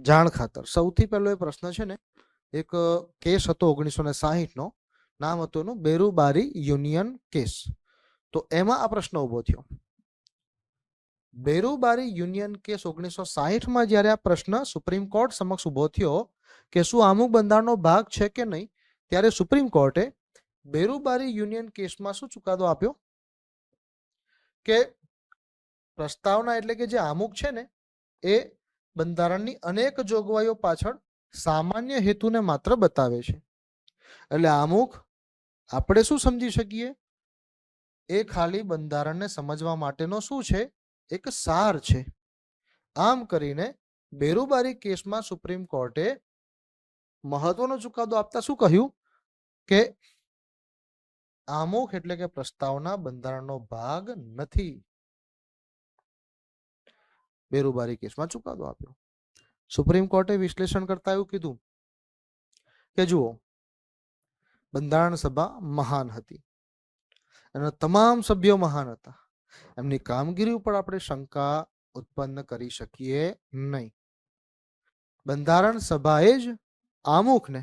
જાણ ખાતર. સૌથી પહેલો એ પ્રશ્ન છે ને, એક કેસ હતો ઓગણીસો ને સાહીઠનો. નામ હતું એનું બેરુબારી યુનિયન કેસ. તો એમાં આ પ્રશ્ન ઊભો થયો. બેરુબારી યુનિયન કેસ ઓગણીસો સાહીઠમાં જ્યારે આ પ્રશ્ન સુપ્રીમ કોર્ટ સમક્ષ ઊભો થયો કે શું અમુક બંધારણનો ભાગ છે કે નહીં, ત્યારે સુપ્રીમ કોર્ટે બેરુબારી યુનિયન કેસમાં શું ચુકાદો આપ્યો? કે પ્રસ્તાવના એટલે કે જે આમુક છે ને, એ બંધારણની અનેક જોગવાઈઓ પાછળ સામાન્ય હેતુને માત્ર બતાવે છે. એટલે આમુખ, આપણે શું સમજી શકીએ? એ ખાલી બંધારણને સમજવા માટેનો શું છે? એક સાર છે. આમ કરીને બેરુબારી કેસમાં સુપ્રીમ કોર્ટે મહત્વનો ચુકાદો આપતા શું કહ્યું? કે આમુખ એટલે કે પ્રસ્તાવના બંધારણનો ભાગ નથી. બેરુબારી કેસમાં ચુકાદો આપ્યો. સુપ્રીમ કોર્ટે વિશ્લેષણ કરતા એવું કીધું કે જુઓ, બંધારણ સભા મહાન હતી એના તમામ સભ્યો મહાન હતા. એમની કામગીરી ઉપર આપણે શંકા ઉત્પન્ન કરી શકીએ નહીં. બંધારણ સભાએ જ આમુખને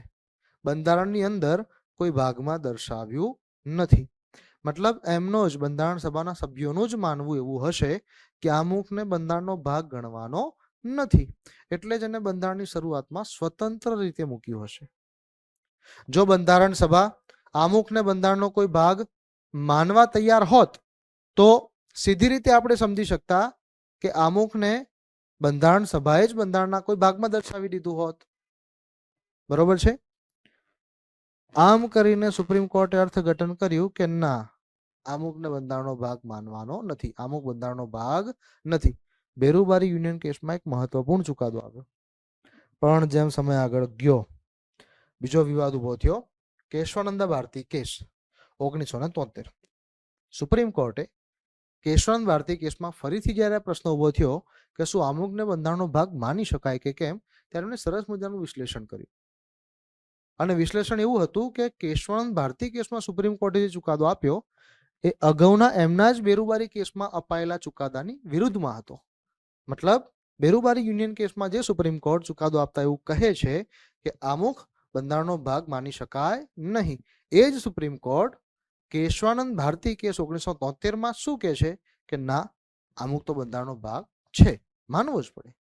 બંધારણની અંદર કોઈ ભાગમાં દર્શાવ્યું નથી. મતલબ એમનો જ બંધારણ સભાના સભ્યોનું જ માનવું એવું હશે કે આમુખને બંધારણનો ભાગ ગણવાનો નથી. એટલે જ એને બંધારણની શરૂઆતમાં સ્વતંત્ર રીતે મૂક્યું હશે. જો બંધારણ સભા આમુખને બંધારણનો કોઈ ભાગ માનવા તૈયાર હોત, તો સીધી રીતે આપણે સમજી શકતા કે આમુખને બંધારણ સભાએ જ બંધારણના કોઈ ભાગમાં દર્શાવી દીધું હોત. બરોબર છે? આમ કરીને સુપ્રીમ કોર્ટે અર્થઘટન કર્યું કે ના, આમુકને બંધારણનો ભાગ માનવાનો નથી. આમુક બંધારણનો ભાગ નથી. બેરુબારી યુનિયન કેસમાં એક મહત્વપૂર્ણ ચુકાદો આવ્યો. પણ જેમ સમય આગળ ગયો, બીજો વિવાદ ઊભો થયો. કેશવાનંદ ભારતી કેસ, ઓગણીસો ને તોતેર. સુપ્રીમ કોર્ટે કેશવાનંદ ભારતી કેસમાં ફરીથી જ્યારે આ પ્રશ્ન ઊભો થયો કે શું આમુકને બંધારણનો ભાગ માની શકાય કે કેમ, ત્યારે એમણે સરસ મજાનું વિશ્લેષણ કર્યું. અને વિશ્લેષણ એવું હતું કે કેશવાનંદ ભારતી કેસમાં સુપ્રીમ કોર્ટે જે ચુકાદો આપ્યો, એ અગાઉના એમના જ બેરુબારી કેસમાં અપાયેલા ચુકાદાની વિરુદ્ધમાં હતો. મતલબ, બેરુબારી યુનિયન કેસમાં જે સુપ્રીમ કોર્ટ ચુકાદો આપતા એવું કહે છે કે આમુખ બંધારણનો ભાગ માની શકાય નહીં. એ જ Supreme Court Keshavananda Bharati case ઓગણીસો તોતેરમાં શું કહે છે કે ના અમુક તો બંધારણનો ભાગ છે. માનવો જ પડે.